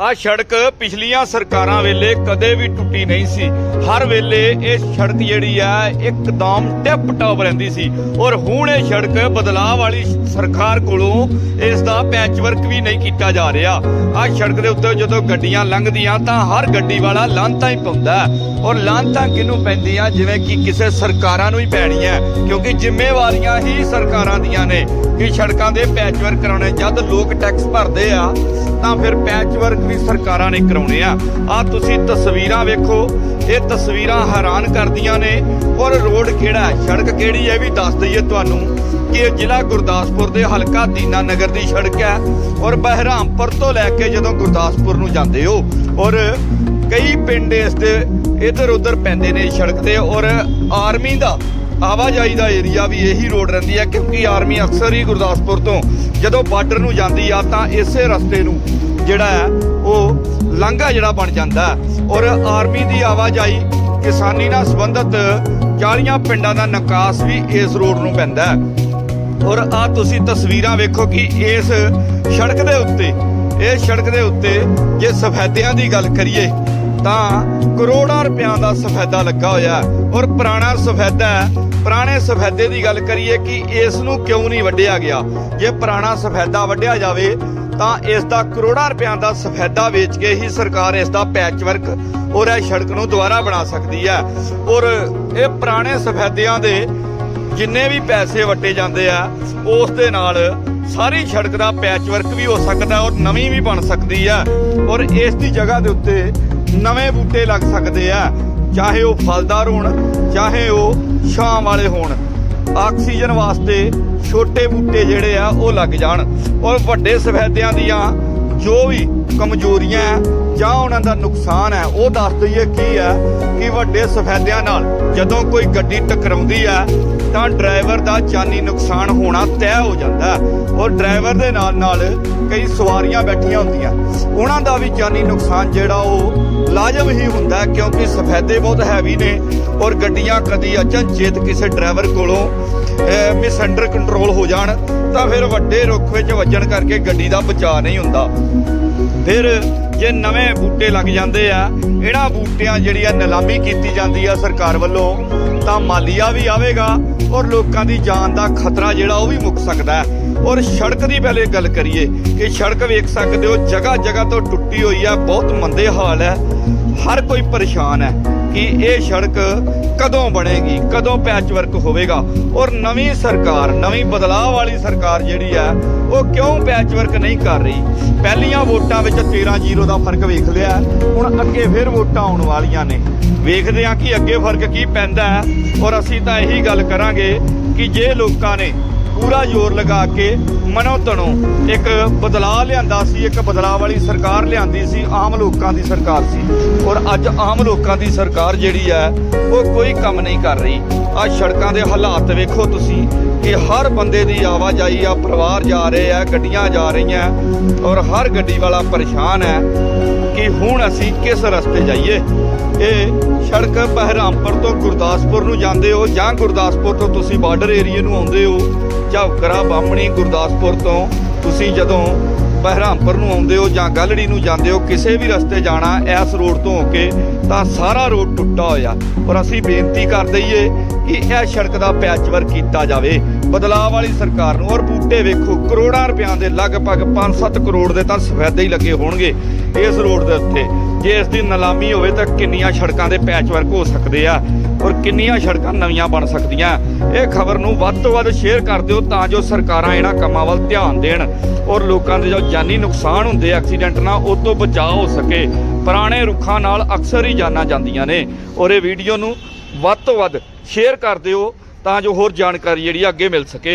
ਆ ਸੜਕ ਪਿਛਲੀਆਂ ਸਰਕਾਰਾਂ ਵੇਲੇ ਕਦੇ ਵੀ ਟੁੱਟੀ ਨਹੀਂ ਸੀ। ਹਰ ਵੇਲੇ ਇਹ ਸੜਕ ਜਿਹੜੀ ਆ, ਇੱਕਦਮ ਟਿਪ ਟਾਪ ਰਹਿੰਦੀ ਸੀ। ਔਰ ਹੁਣ ਇਹ ਸੜਕ ਬਦਲਾਅ ਵਾਲੀ ਸਰਕਾਰ ਕੋਲੋਂ ਇਸ ਦਾ ਪੈਚਵਰਕ ਵੀ ਨਹੀਂ ਕੀਤਾ ਜਾ ਰਿਹਾ। ਆ ਸੜਕ ਦੇ ਉੱਤੇ ਜਦੋਂ ਗੱਡੀਆਂ ਲੰਘਦੀਆਂ ਤਾਂ ਹਰ ਗੱਡੀ ਵਾਲਾ ਲਾਂਤਾਂ ਹੀ ਪਾਉਂਦਾ ਹੈ। ਔਰ ਲਾਂਤਾਂ ਕਿਹਨੂੰ ਪੈਂਦੀਆਂ? ਜਿਵੇਂ ਕਿ ਕਿਸੇ ਸਰਕਾਰਾਂ ਨੂੰ ਹੀ ਪੈਣੀਆਂ ਕਿਉਂਕਿ ਜ਼ਿੰਮੇਵਾਰੀਆਂ ਹੀ ਸਰਕਾਰਾਂ ਦੀਆਂ ਨੇ। ਕਿ ਸੜਕਾਂ ਦੇ ਪੈਚਵਰਕ ਕਰਾਉਣੇ। ਜਦ ਲੋਕ ਟੈਕਸ ਭਰਦੇ ਆ, ਤਾਂ ਫਿਰ ਪੈਚਵਰਕ ਵੀ ਸਰਕਾਰਾਂ ਨੇ ਕਰਾਉਣੇ ਆ। ਆ ਤੁਸੀਂ ਤਸਵੀਰਾਂ ਵੇਖੋ, ਇਹ ਤਸਵੀਰਾਂ ਹੈਰਾਨ ਕਰਦੀਆਂ ਨੇ। ਔਰ ਰੋਡ ਕਿਹੜਾ ਹੈ? ਸੜਕ ਕਿਹੜੀ ਹੈ? ਇਹ ਵੀ ਦੱਸ ਦਈਏ ਤੁਹਾਨੂੰ ਕਿ ਇਹ ਜ਼ਿਲ੍ਹਾ ਗੁਰਦਾਸਪੁਰ ਦੇ ਹਲਕਾ ਦੀਨਾ ਨਗਰ ਦੀ ਸੜਕ ਹੈ। ਔਰ ਬਹਿਰਾਮਪੁਰ ਤੋਂ ਲੈ ਕੇ ਜਦੋਂ ਗੁਰਦਾਸਪੁਰ ਨੂੰ ਜਾਂਦੇ ਹੋ, ਔਰ ਕਈ ਪਿੰਡ ਇਸ ਦੇ ਇਧਰ ਉਧਰ ਪੈਂਦੇ ਨੇ ਸੜਕ ਤੇ। ਔਰ ਆਰਮੀ ਦਾ ਆਵਾਜਾਈ ਦਾ ਏਰੀਆ ਵੀ ਇਹੀ ਰੋਡ ਰਹਿੰਦੀ ਹੈ, ਕਿਉਂਕਿ ਆਰਮੀ ਅਕਸਰ ਹੀ ਗੁਰਦਾਸਪੁਰ ਤੋਂ ਜਦੋਂ ਬਾਰਡਰ ਨੂੰ ਜਾਂਦੀ ਆ ਤਾਂ ਇਸੇ ਰਸਤੇ ਨੂੰ ਜਿਹੜਾ ਹੈ, ਉਹ ਲਾਂਘਾ ਜਿਹੜਾ ਬਣ ਜਾਂਦਾ ਔਰ ਆਰਮੀ ਦੀ ਆਵਾਜਾਈ ਕਿਸਾਨੀ ਨਾਲ ਸੰਬੰਧਿਤ 40 ਪਿੰਡਾਂ ਦਾ ਨਿਕਾਸ ਵੀ ਇਸ ਰੋਡ ਨੂੰ ਪੈਂਦਾ ਔਰ ਆ ਤੁਸੀਂ ਤਸਵੀਰਾਂ ਵੇਖੋ ਕਿ ਇਸ ਸੜਕ ਦੇ ਉੱਤੇ ਇਹ ਸੜਕ ਦੇ ਉੱਤੇ ਜੇ ਸਫੈਦਿਆਂ ਦੀ ਗੱਲ ਕਰੀਏ, ਤਾਂ ਕਰੋੜਾਂ ਰੁਪਿਆਂ ਦਾ ਸਫੈਦਾ ਲੱਗਾ ਹੋਇਆ ਔਰ ਪੁਰਾਣਾ ਸਫੈਦਾ ਪੁਰਾਣੇ ਸਫੈਦੇ ਦੀ ਗੱਲ ਕਰੀਏ ਕਿ ਇਸ ਨੂੰ ਕਿਉਂ ਨਹੀਂ ਵੱਢਿਆ ਗਿਆ? ਜੇ ਪੁਰਾਣਾ ਸਫੈਦਾ ਵੱਢਿਆ ਜਾਵੇ ਤਾਂ ਇਸ ਦਾ ਕਰੋੜਾਂ ਰੁਪਿਆਂ ਦਾ ਸਫੈਦਾ ਵੇਚ ਕੇ ਹੀ ਸਰਕਾਰ ਇਸ ਦਾ ਪੈਚਵਰਕ ਔਰ ਇਹ ਸੜਕ ਨੂੰ ਦੁਬਾਰਾ ਬਣਾ ਸਕਦੀ ਹੈ। ਔਰ ਇਹ ਪੁਰਾਣੇ ਸਫੈਦਿਆਂ ਦੇ ਜਿੰਨੇ ਵੀ ਪੈਸੇ ਵਟੇ ਜਾਂਦੇ ਆ, ਉਸ ਦੇ ਨਾਲ ਸਾਰੀ ਸੜਕ ਦਾ ਪੈਚਵਰਕ ਵੀ ਹੋ ਸਕਦਾ ਔਰ ਨਵੀਂ ਵੀ ਬਣ ਸਕਦੀ ਆ। ਔਰ ਇਸ ਦੀ ਜਗ੍ਹਾ ਦੇ ਉੱਤੇ ਨਵੇਂ ਬੂਟੇ ਲੱਗ ਸਕਦੇ ਆ, ਚਾਹੇ ਉਹ ਫਲਦਾਰ ਹੋਣ, ਚਾਹੇ ਉਹ ਛਾਂ ਵਾਲੇ ਹੋਣ। ਆਕਸੀਜਨ ਵਾਸਤੇ ਛੋਟੇ ਬੂਟੇ ਜਿਹੜੇ ਆ, ਉਹ ਲੱਗ ਜਾਣ। ਔਰ ਵੱਡੇ ਸਫੈਦਿਆਂ ਦੀਆਂ ਜੋ ਵੀ ਕਮਜ਼ੋਰੀਆਂ ਜਾਂ ਉਹਨਾਂ ਦਾ ਨੁਕਸਾਨ ਹੈ ਉਹ ਦੱਸ ਦਈਏ ਕੀ ਹੈ ਕਿ ਵੱਡੇ ਸਫੈਦਿਆਂ ਨਾਲ ਜਦੋਂ ਕੋਈ ਗੱਡੀ ਟਕਰਾਉਂਦੀ ਹੈ ਤਾਂ ਡਰਾਈਵਰ ਦਾ ਜਾਨੀ ਨੁਕਸਾਨ ਹੋਣਾ ਤੈਅ ਹੋ ਜਾਂਦਾ ਔਰ ਡਰਾਈਵਰ ਦੇ ਨਾਲ ਨਾਲ ਕਈ ਸਵਾਰੀਆਂ ਬੈਠੀਆਂ ਹੁੰਦੀਆਂ। ਉਹਨਾਂ ਦਾ ਵੀ ਜਾਨੀ ਨੁਕਸਾਨ ਜਿਹੜਾ ਉਹ ਲਾਜ਼ਮ ਹੀ ਹੁੰਦਾ ਕਿਉਂਕਿ ਸਫੈਦੇ ਬਹੁਤ ਹੈਵੀ ਨੇ ਔਰ ਗੱਡੀਆਂ ਕਦੀ ਅਚਨਚੇਤ ਕਿਸੇ ਡਰਾਈਵਰ ਕੋਲੋਂ ਮਿਸ ਅੰਡਰ ਕੰਟਰੋਲ ਹੋ ਜਾਣ, ਤਾਂ ਫਿਰ ਵੱਡੇ ਰੁੱਖ ਵਿੱਚ ਵੱਜਣ ਕਰਕੇ ਗੱਡੀ ਦਾ ਬਚਾਅ ਨਹੀਂ ਹੁੰਦਾ। ਫਿਰ ਜੇ ਨਵੇਂ ਬੂਟੇ ਲੱਗ ਜਾਂਦੇ ਆ, ਇਹਨਾਂ ਬੂਟਿਆਂ ਜਿਹੜੀ ਆ ਨਿਲਾਮੀ ਕੀਤੀ ਜਾਂਦੀ ਆ ਸਰਕਾਰ ਵੱਲੋਂ, ਤਾਂ ਮਾਲੀਆ ਵੀ ਆਵੇਗਾ ਔਰ ਲੋਕਾਂ ਦੀ ਜਾਨ ਦਾ ਖਤਰਾ ਜਿਹੜਾ ਉਹ ਵੀ ਮੁੱਕ ਸਕਦਾ ਹੈ। ਔਰ ਸੜਕ ਦੀ ਪਹਿਲੇ ਗੱਲ ਕਰੀਏ ਕਿ ਸੜਕ ਵੇਖ ਸਕਦੇ ਹੋ, ਜਗ੍ਹਾ ਜਗ੍ਹਾ ਤੋਂ ਟੁੱਟੀ ਹੋਈ ਆ, ਬਹੁਤ ਮੰਦੇ ਹਾਲ ਹੈ ਹਰ ਕੋਈ ਪਰੇਸ਼ਾਨ ਹੈ ਕਿ ਇਹ ਸੜਕ ਕਦੋਂ ਬਣੇਗੀ, ਕਦੋਂ ਪੈਚਵਰਕ ਹੋਵੇਗਾ। ਔਰ ਨਵੀਂ ਸਰਕਾਰ, ਨਵੀਂ ਬਦਲਾਅ ਵਾਲੀ ਸਰਕਾਰ ਜਿਹੜੀ ਹੈ ਉਹ ਕਿਉਂ ਪੈਚ ਵਰਕ ਨਹੀਂ ਕਰ ਰਹੀ? ਪਹਿਲੀਆਂ ਵੋਟਾਂ ਵਿੱਚ 13-0 ਦਾ ਫ਼ਰਕ ਵੇਖ ਲਿਆ। ਹੁਣ ਅੱਗੇ ਫਿਰ ਵੋਟਾਂ ਆਉਣ ਵਾਲੀਆਂ ਨੇ। ਵੇਖਦੇ ਹਾਂ ਕਿ ਅੱਗੇ ਫ਼ਰਕ ਕੀ ਪੈਂਦਾ ਹੈ। ਔਰ ਅਸੀਂ ਤਾਂ ਇਹੀ ਗੱਲ ਕਰਾਂਗੇ ਕਿ ਜੇ ਲੋਕਾਂ ਨੇ ਪੂਰਾ ਜ਼ੋਰ ਲਗਾ ਕੇ ਮਨੋ ਤਣੋ ਇੱਕ ਬਦਲਾਅ ਲਿਆਂਦਾ ਸੀ, ਇੱਕ ਬਦਲਾਅ ਵਾਲੀ ਸਰਕਾਰ ਲਿਆਂਦੀ ਸੀ, ਆਮ ਲੋਕਾਂ ਦੀ ਸਰਕਾਰ ਸੀ। ਔਰ ਅੱਜ ਆਮ ਲੋਕਾਂ ਦੀ ਸਰਕਾਰ ਜਿਹੜੀ ਹੈ, ਉਹ ਕੋਈ ਕੰਮ ਨਹੀਂ ਕਰ ਰਹੀ। ਆ ਸੜਕਾਂ ਦੇ ਹਾਲਾਤ ਵੇਖੋ ਤੁਸੀਂ ਕਿ ਹਰ ਬੰਦੇ ਦੀ ਆਵਾਜਾਈ ਆ, ਪਰਿਵਾਰ ਜਾ ਰਹੇ ਆ, ਗੱਡੀਆਂ ਜਾ ਰਹੀਆਂ। ਔਰ ਹਰ ਗੱਡੀ ਵਾਲਾ ਪਰੇਸ਼ਾਨ ਹੈ। ਕਿ ਹੁਣ ਅਸੀਂ ਕਿਸ ਰਸਤੇ ਜਾਈਏ? ਇਹ ਸੜਕ ਬਹਿਰਾਮਪੁਰ ਤੋਂ ਗੁਰਦਾਸਪੁਰ ਨੂੰ ਜਾਂਦੇ ਹੋ ਜਾਂ ਗੁਰਦਾਸਪੁਰ ਤੋਂ ਤੁਸੀਂ ਬਾਰਡਰ ਏਰੀਏ ਨੂੰ ਆਉਂਦੇ ਹੋ ਝਾਵਕਰਾ ਬਾਹਮਣੀ ਗੁਰਦਾਸਪੁਰ ਤੋਂ ਤੁਸੀਂ ਜਦੋਂ ਬਹਿਰਾਮਪੁਰ ਨੂੰ ਆਉਂਦੇ ਹੋ ਜਾਂ ਗਲੜੀ ਨੂੰ ਜਾਂਦੇ ਹੋ, ਕਿਸੇ ਵੀ ਰਸਤੇ ਜਾਣਾ ਇਸ ਰੋਡ ਤੋਂ ਹੋ ਕੇ, ਤਾਂ ਸਾਰਾ ਰੋਡ ਟੁੱਟਾ ਹੋਇਆ। ਔਰ ਅਸੀਂ ਬੇਨਤੀ ਕਰ ਦਈਏ ਕਿ ਇਹ ਸੜਕ ਦਾ ਪੈਚਵਰਕ ਕੀਤਾ ਜਾਵੇ। ਬਦਲਾਅ ਵਾਲੀ ਸਰਕਾਰ ਨੂੰ, ਔਰ ਬੂਟੇ ਵੇਖੋ, ਕਰੋੜਾਂ ਰੁਪਿਆਂ ਦੇ ਲਗਭਗ 5-7 ਕਰੋੜ ਦੇ ਤਾਂ ਸਫੈਦੇ ਹੀ ਲੱਗੇ ਹੋਣਗੇ। ਇਸ ਰੋਡ ਦੇ ਉੱਤੇ। ਜੇ ਇਸ ਦੀ ਨਿਲਾਮੀ ਹੋਵੇ ਤਾਂ ਕਿੰਨੀਆਂ ਸੜਕਾਂ ਦੇ ਪੈਚਵਰਕ ਹੋ ਸਕਦੇ ਆ ਔਰ ਕਿੰਨੀਆਂ ਸੜਕਾਂ ਨਵੀਆਂ ਬਣ ਸਕਦੀਆਂ। ਇਹ ਖਬਰ ਨੂੰ ਵੱਧ ਤੋਂ ਵੱਧ ਸ਼ੇਅਰ ਕਰ ਦਿਓ ਤਾਂ ਜੋ ਸਰਕਾਰਾਂ ਇਹਨਾਂ ਕੰਮਾਂ ਵੱਲ ਧਿਆਨ ਦੇਣ ਔਰ ਲੋਕਾਂ ਦੇ ਜੋ ਜਾਨੀ ਨੁਕਸਾਨ ਹੁੰਦੇ ਐਕਸੀਡੈਂਟ ਨਾਲ ਉਹ ਤੋਂ ਬਚਾਅ ਹੋ ਸਕੇ। ਪੁਰਾਣੇ ਰੁੱਖਾਂ ਨਾਲ ਅਕਸਰ ਹੀ ਜਾਨਾਂ ਜਾਂਦੀਆਂ ਨੇ ਔਰ ਇਹ ਵੀਡੀਓ ਨੂੰ ਵੱਧ ਤੋਂ ਵੱਧ ਸ਼ੇਅਰ ਕਰ ਦਿਓ ਤਾਂ ਜੋ ਹੋਰ ਜਾਣਕਾਰੀ ਜਿਹੜੀ ਅੱਗੇ ਮਿਲ ਸਕੇ।